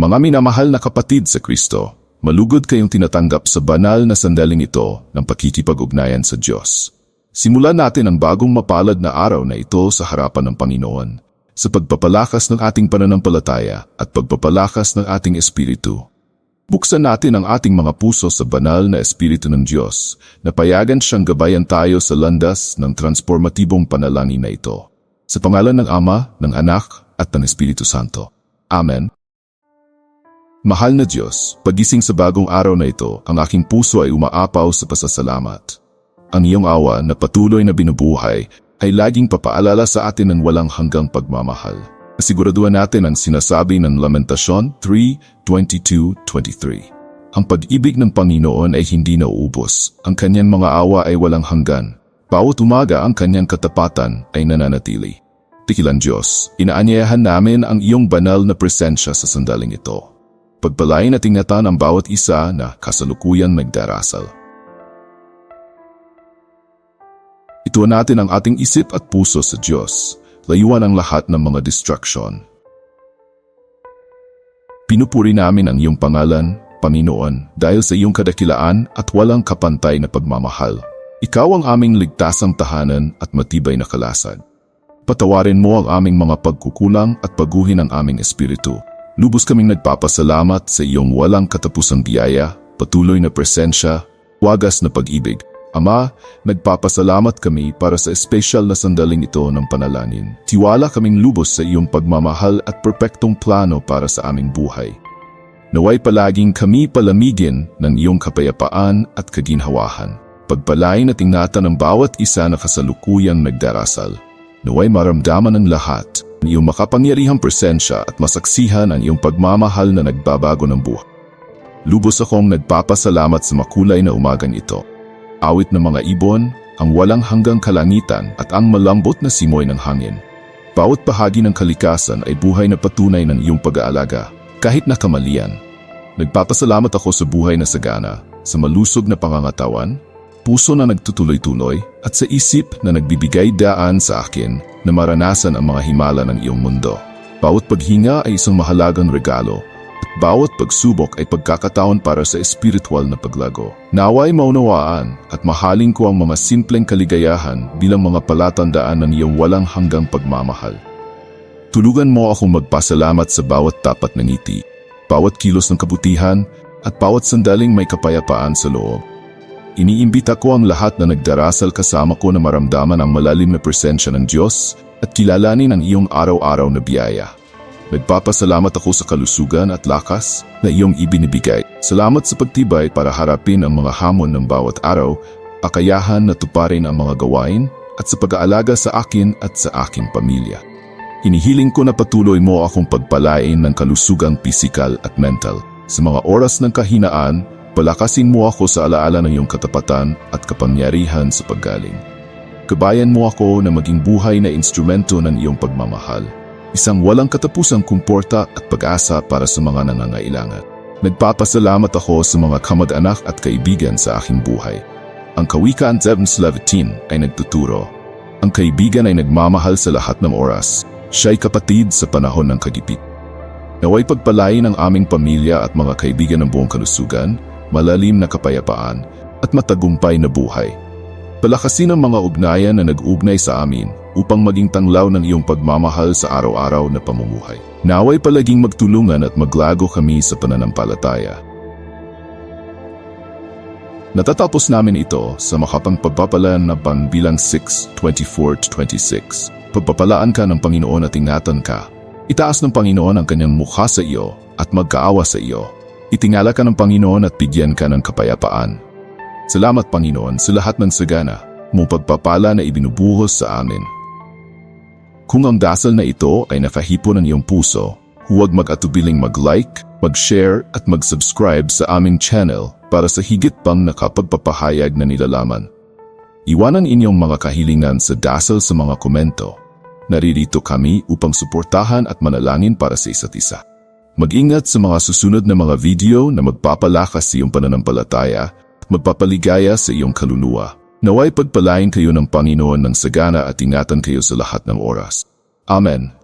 Mga minamahal na kapatid sa Kristo, malugod kayong tinatanggap sa banal na sandaling ito ng pakikipag-ugnayan sa Diyos. Simulan natin ang bagong mapalad na araw na ito sa harapan ng Panginoon, sa pagpapalakas ng ating pananampalataya at pagpapalakas ng ating espiritu. Buksan natin ang ating mga puso sa banal na espiritu ng Diyos, na payagan siyang gabayan tayo sa landas ng transformatibong panalangin na ito. Sa pangalan ng Ama, ng Anak, at ng Espiritu Santo. Amen. Mahal na Diyos, pagising sa bagong araw na ito, ang aking puso ay umaapaw sa pasasalamat. Ang iyong awa na patuloy na binubuhay ay laging papaalala sa atin ng walang hanggang pagmamahal. Siguraduhan natin ang sinasabi ng Lamentasyon 3.22-23. Ang pag-ibig ng Panginoon ay hindi nauubos. Ang kanyang mga awa ay walang hanggan. Bawat umaga ang kanyang katapatan ay nananatili. Tikilan Diyos, inaanyayahan namin ang iyong banal na presensya sa sandaling ito. Pagpalain at ingatan ang bawat isa na kasalukuyan nagdarasal. Ituan natin ang ating isip at puso sa Diyos. Layuan ang lahat ng mga distraction. Pinupuri namin ang iyong pangalan, Panginoon, dahil sa iyong kadakilaan at walang kapantay na pagmamahal. Ikaw ang aming ligtasang tahanan at matibay na kalasag. Patawarin mo ang aming mga pagkukulang at paguhin ang aming espiritu Lubos kaming nagpapasalamat sa iyong walang katapusang biyaya, patuloy na presensya, wagas na pag-ibig. Ama, nagpapasalamat kami para sa espesyal na sandaling ito ng panalangin. Tiwala kaming lubos sa iyong pagmamahal at perpektong plano para sa aming buhay. Naway palaging kami palamigin ng iyong kapayapaan at kaginhawahan. Pagpalain at ingatan ng bawat isa na kasalukuyang nagdarasal. Naway maramdaman ng lahat iyong makapangyarihang presensya at masaksihan ang iyong pagmamahal na nagbabago ng buhay. Lubos akong nagpapasalamat sa makulay na umagang ito. Awit ng mga ibon, ang walang hanggang kalangitan at ang malambot na simoy ng hangin. Bawat bahagi ng kalikasan ay buhay na patunay ng iyong pag-aalaga, kahit na kamalian. Nagpapasalamat ako sa buhay na sagana, sa malusog na pangangatawan, puso na nagtutuloy-tuloy at sa isip na nagbibigay daan sa akin na maranasan ang mga himala ng iyong mundo. Bawat paghinga ay isang mahalagang regalo at bawat pagsubok ay pagkakataon para sa espiritual na paglago. Naway maunawaan at mahalin ko ang mga simpleng kaligayahan bilang mga palatandaan ng iyong walang hanggang pagmamahal. Tulugan mo akong magpasalamat sa bawat tapat na ngiti, bawat kilos ng kabutihan at bawat sandaling may kapayapaan sa loob. Iniimbita ko ang lahat na nagdarasal kasama ko na maramdaman ang malalim na presensya ng Diyos at kilalanin ang iyong araw-araw na biyaya. Nagpapasalamat ako sa kalusugan at lakas na iyong ibinibigay. Salamat sa pagtibay para harapin ang mga hamon ng bawat araw, akayahan na tuparin ang mga gawain at sa pag-aalaga sa akin at sa aking pamilya. Hinihiling ko na patuloy mo akong pagpalain ng kalusugang pisikal at mental. Sa mga oras ng kahinaan, Palakasin mo ako sa alaala ng iyong katapatan at kapangyarihan sa paggaling. Kabayan mo ako na maging buhay na instrumento ng iyong pagmamahal. Isang walang katapusang kumporta at pag-asa para sa mga nangangailangan. Nagpapasalamat ako sa mga kamag-anak at kaibigan sa aking buhay. Ang kawikaan 7.17 ay nagtuturo. Ang kaibigan ay nagmamahal sa lahat ng oras. Siya'y kapatid sa panahon ng kagipit. Naway pagpalain ang aming pamilya at mga kaibigan ng buong kalusugan, malalim na kapayapaan at matagumpay na buhay. Palakasin ang mga ugnayan na nag-ugnay sa amin upang maging tanglaw ng iyong pagmamahal sa araw-araw na pamumuhay. Naway palaging magtulungan at maglago kami sa pananampalataya. Natatapos namin ito sa makapang pagpapalaan na pangbilang 6:24-26. Pagpapalaan ka ng Panginoon at ingatan ka. Itaas ng Panginoon ang kanyang mukha sa iyo at magkaawa sa iyo Itingala ka ng Panginoon at bigyan ka ng kapayapaan. Salamat Panginoon sa lahat ng sagana mong pagpapala na ibinubuhos sa amin. Kung ang dasal na ito ay nakahipon ng iyong puso, huwag mag-atubiling mag-like, mag-share at mag-subscribe sa aming channel para sa higit pang nakapagpapahayag na nilalaman. Iwanan inyong mga kahilingan sa dasal sa mga komento. Naririto kami upang suportahan at manalangin para sa isa't isa. Mag-ingat sa mga susunod na mga video na magpapalakas sa iyong pananampalataya at magpapaligaya sa iyong kaluluwa. Naway pagpalain kayo ng Panginoon ng sagana at ingatan kayo sa lahat ng oras. Amen.